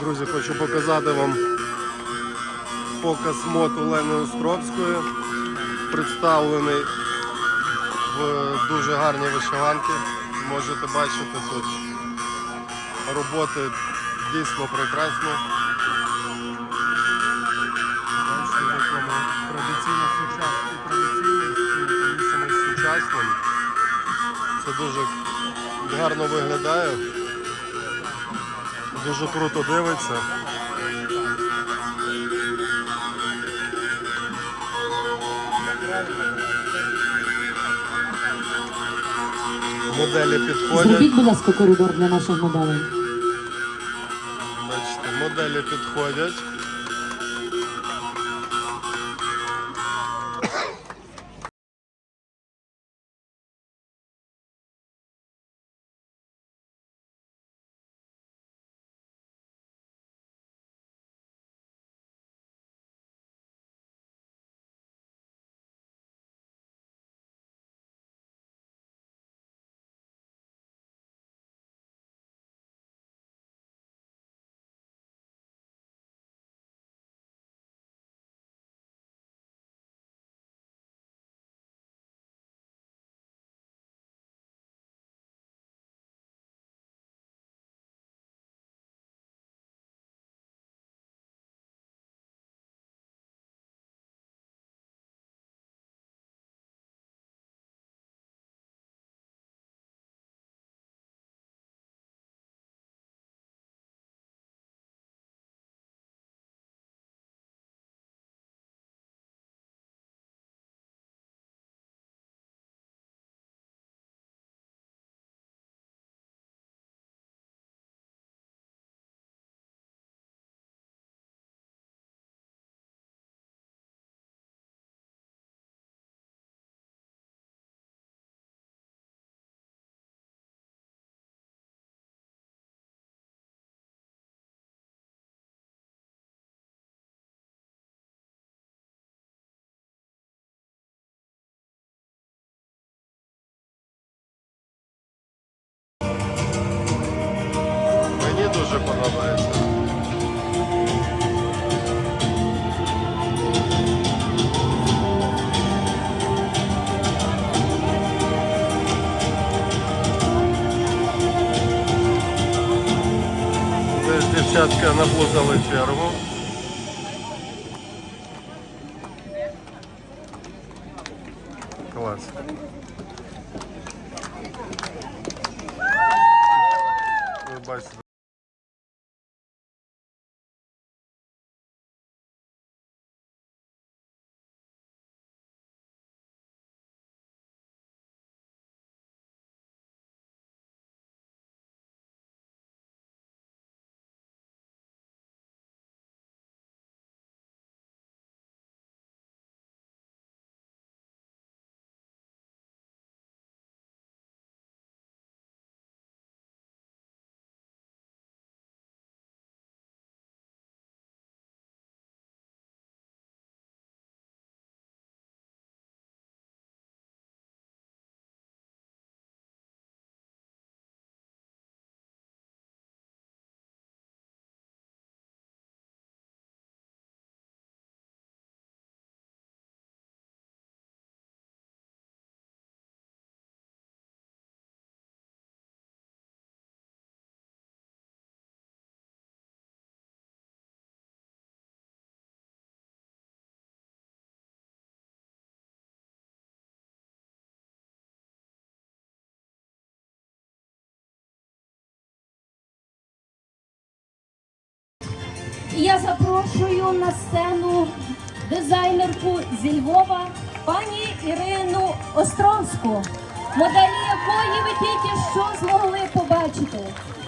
Друзі, хочу показати вам показ мод Олени Островської, представлений в дуже гарній вишиванці. Можете бачити тут роботи дійсно прекрасні. Традиційно сучасний, традиційний сучасним. Це дуже гарно виглядає. Дуже круто дивиться. Моделі підходять. Зробіть, будь ласка, коридор для наших моделей. Бачите, моделі підходять. Дуже подобається. Дівчатка наплутали чергу. Я запрошую на сцену дизайнерку зі Львова пані Ірину Островську, моделі якої ви тільки що змогли побачити.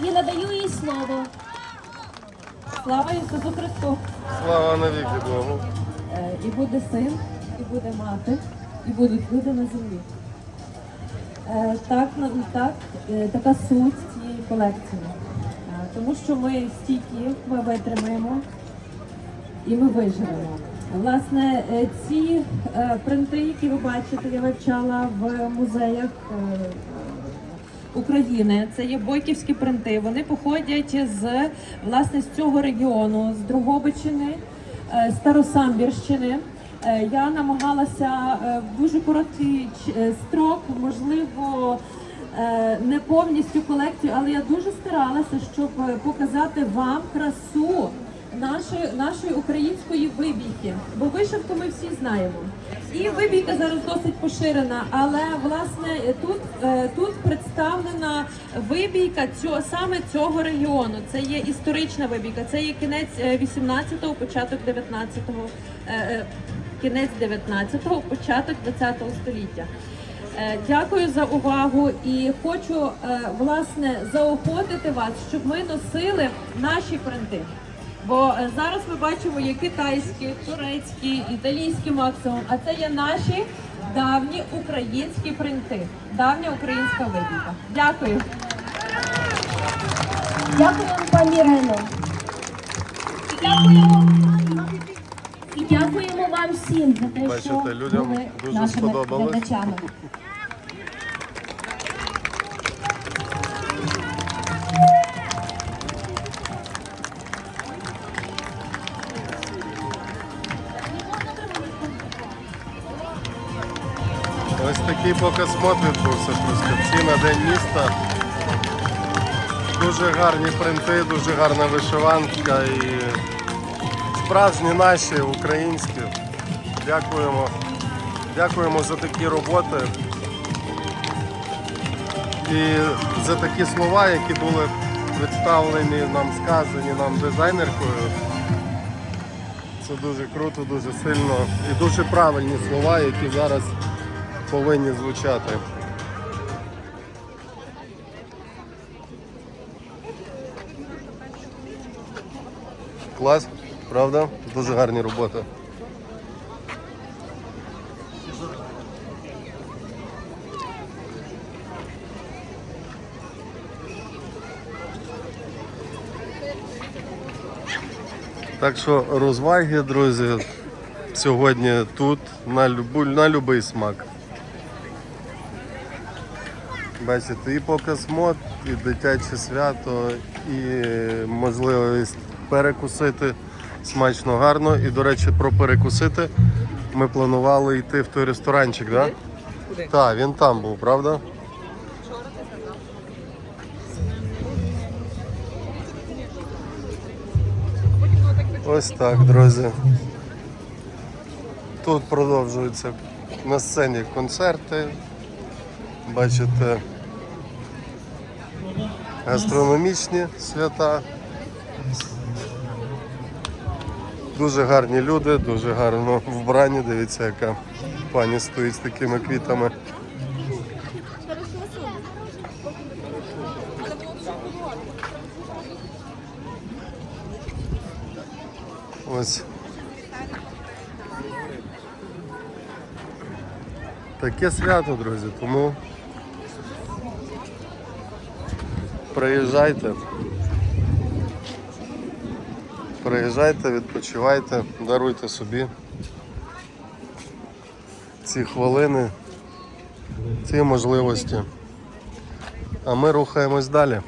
І надаю їй слово. Слава Ісусу Христу! Слава навіки Богу. Е, І буде син, і буде мати, і будуть люди на землі. Е, Так, так, е, така суть цієї колекції. Тому що ми стійкі, ми витримаємо і ми виживемо. Власне, е, ці е, принти, які ви бачите, я вивчала в музеях е, України. Це є бойківські принти. Вони походять з власне з цього регіону, з Дрогобичини, е, Старосамбірщини. Я намагалася в дуже короткий строк, можливо, не повністю колекцію, але я дуже старалася, щоб е, показати вам красу нашої, нашої української вибійки. Бо вишивку ми всі знаємо. І вибійка зараз досить поширена, але власне тут, е, тут представлена вибійка цього саме цього регіону. Це є історична вибійка, це є кінець 18-го, початок 19-го, е, е, кінець 19-го, початок 20-го століття. Е, Дякую за увагу і хочу е, власне заохотити вас, щоб ми носили наші принти. Бо е, зараз ми бачимо є китайські, турецькі, італійські максимум, а це є наші давні українські принти, давня українська вибірка. Дякую. Дякую вам, пані Ірино. І Дякуємо. Вам всім за те, Бачите, що людям були дуже нашими сподобалось. глядачами. Ось такий показ-мод відбувся Трускавці на День міста. Дуже гарні принти, дуже гарна вишиванка і справжні наші, українські. Дякуємо. Дякуємо за такі роботи і за такі слова, які були представлені нам, сказані нам дизайнеркою. Це дуже круто, дуже сильно і дуже правильні слова, які зараз повинні звучати. Клас, правда? Дуже гарні роботи. Так що розваги, друзі, сьогодні тут на любу, на любий смак. Бачите, і показ мод, і дитяче свято, і можливість перекусити смачно гарно. І, до речі, про перекусити ми планували йти в той ресторанчик, так? Да? Так, він там був, правда? Ось так, друзі. Тут продовжуються на сцені концерти. Бачите, гастрономічні свята. Дуже гарні люди, дуже гарно вбрані. Дивіться, яка пані стоїть з такими квітами. Ось. Таке свято, друзі, тому приїжджайте. Приїжджайте, відпочивайте, даруйте собі ці хвилини, ці можливості. А ми рухаємось далі.